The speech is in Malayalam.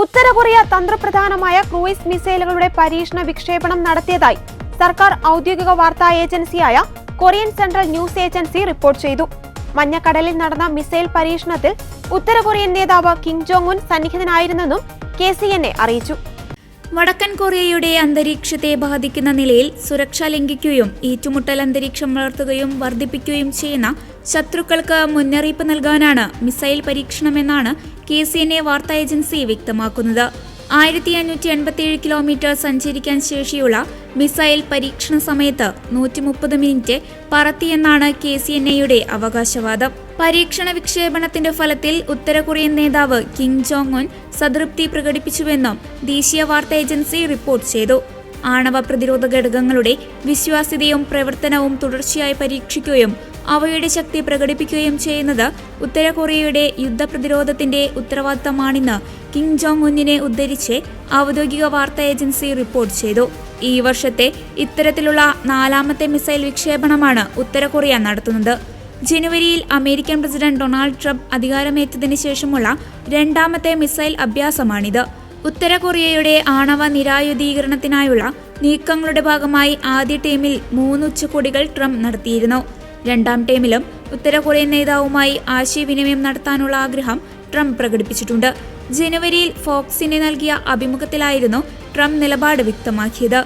ഉത്തര കൊറിയ തന്ത്രപ്രധാനമായ ക്രൂയിസ് മിസൈലുകളുടെ പരീക്ഷണ വിക്ഷേപണം നടത്തിയതായി സർക്കാർ ഔദ്യോഗിക വാർത്താ ഏജൻസിയായ Korean central news agency report ചെയ്തു. മഞ്ഞക്കടലിൽ നടന്ന മിസൈൽ പരീക്ഷണത്തിൽ ഉത്തര കൊറിയൻ നേതാവ് കിം ജോങ് ഉൻ സന്നിഹിതനായിരുന്നെന്നും കെ സി എൻ എ അറിയിച്ചു. വടക്കൻ കൊറിയയുടെ അന്തരീക്ഷത്തെ ബാധിക്കുന്ന നിലയിൽ സുരക്ഷ ലംഘിക്കുകയും ഏറ്റുമുട്ടൽ അന്തരീക്ഷം വളർത്തുകയും വർദ്ധിപ്പിക്കുകയും ചെയ്യുന്ന ശത്രുക്കൾക്ക് മുന്നറിയിപ്പ് നൽകാനാണ് മിസൈൽ പരീക്ഷണമെന്നാണ് കെ സി എൻ എ വാർത്താ ഏജൻസി വ്യക്തമാക്കുന്നത്. ആയിരത്തി അഞ്ഞൂറ്റി എൺപത്തിയേഴ് കിലോമീറ്റർ സഞ്ചരിക്കാൻ ശേഷിയുള്ള മിസൈൽ പരീക്ഷണ സമയത്ത് നൂറ്റി മുപ്പത് മിനിറ്റ് പറത്തിയെന്നാണ് കെ സി എൻ എയുടെ അവകാശവാദം. പരീക്ഷണ വിക്ഷേപണത്തിന്റെ ഫലത്തിൽ ഉത്തര കൊറിയൻ നേതാവ് കിം ജോങ് ഉൻ സംതൃപ്തി പ്രകടിപ്പിച്ചുവെന്നും ദേശീയ വാർത്താ ഏജൻസി റിപ്പോർട്ട് ചെയ്തു. ആണവ പ്രതിരോധ ഘടകങ്ങളുടെ വിശ്വാസ്യതയും പ്രവർത്തനവും തുടർച്ചയായി പരീക്ഷിക്കുകയും അവയുടെ ശക്തി പ്രകടിപ്പിക്കുകയും ചെയ്യുന്നത് ഉത്തര കൊറിയയുടെ യുദ്ധപ്രതിരോധത്തിന്റെ ഉത്തരവാദിത്തമാണെന്ന് കിം ജോങ് ഉന്നിനെ ഉദ്ധരിച്ച് ഔദ്യോഗിക വാർത്താ ഏജൻസി റിപ്പോർട്ട് ചെയ്തു. ഈ വർഷത്തെ ഇത്തരത്തിലുള്ള നാലാമത്തെ മിസൈൽ വിക്ഷേപണമാണ് ഉത്തര കൊറിയ നടത്തുന്നത്. ജനുവരിയിൽ അമേരിക്കൻ പ്രസിഡന്റ് ഡൊണാൾഡ് ട്രംപ് അധികാരമേറ്റതിനു ശേഷമുള്ള രണ്ടാമത്തെ മിസൈൽ അഭ്യാസമാണിത്. ഉത്തര കൊറിയയുടെ ആണവ നിരായുധീകരണത്തിനായുള്ള നീക്കങ്ങളുടെ ഭാഗമായി ആദ്യ ടീമിൽ മൂന്ന് ഉച്ചകോടികൾ ട്രംപ് നടത്തിയിരുന്നു. രണ്ടാം ടീമിലും ഉത്തര കൊറിയൻ നേതാവുമായി ആശയവിനിമയം നടത്താനുള്ള ആഗ്രഹം ട്രംപ് പ്രകടിപ്പിച്ചിട്ടുണ്ട്. ജനുവരിയിൽ ഫോക്സിന് നൽകിയ അഭിമുഖത്തിലായിരുന്നു ട്രംപ് നിലപാട് വ്യക്തമാക്കിയത്.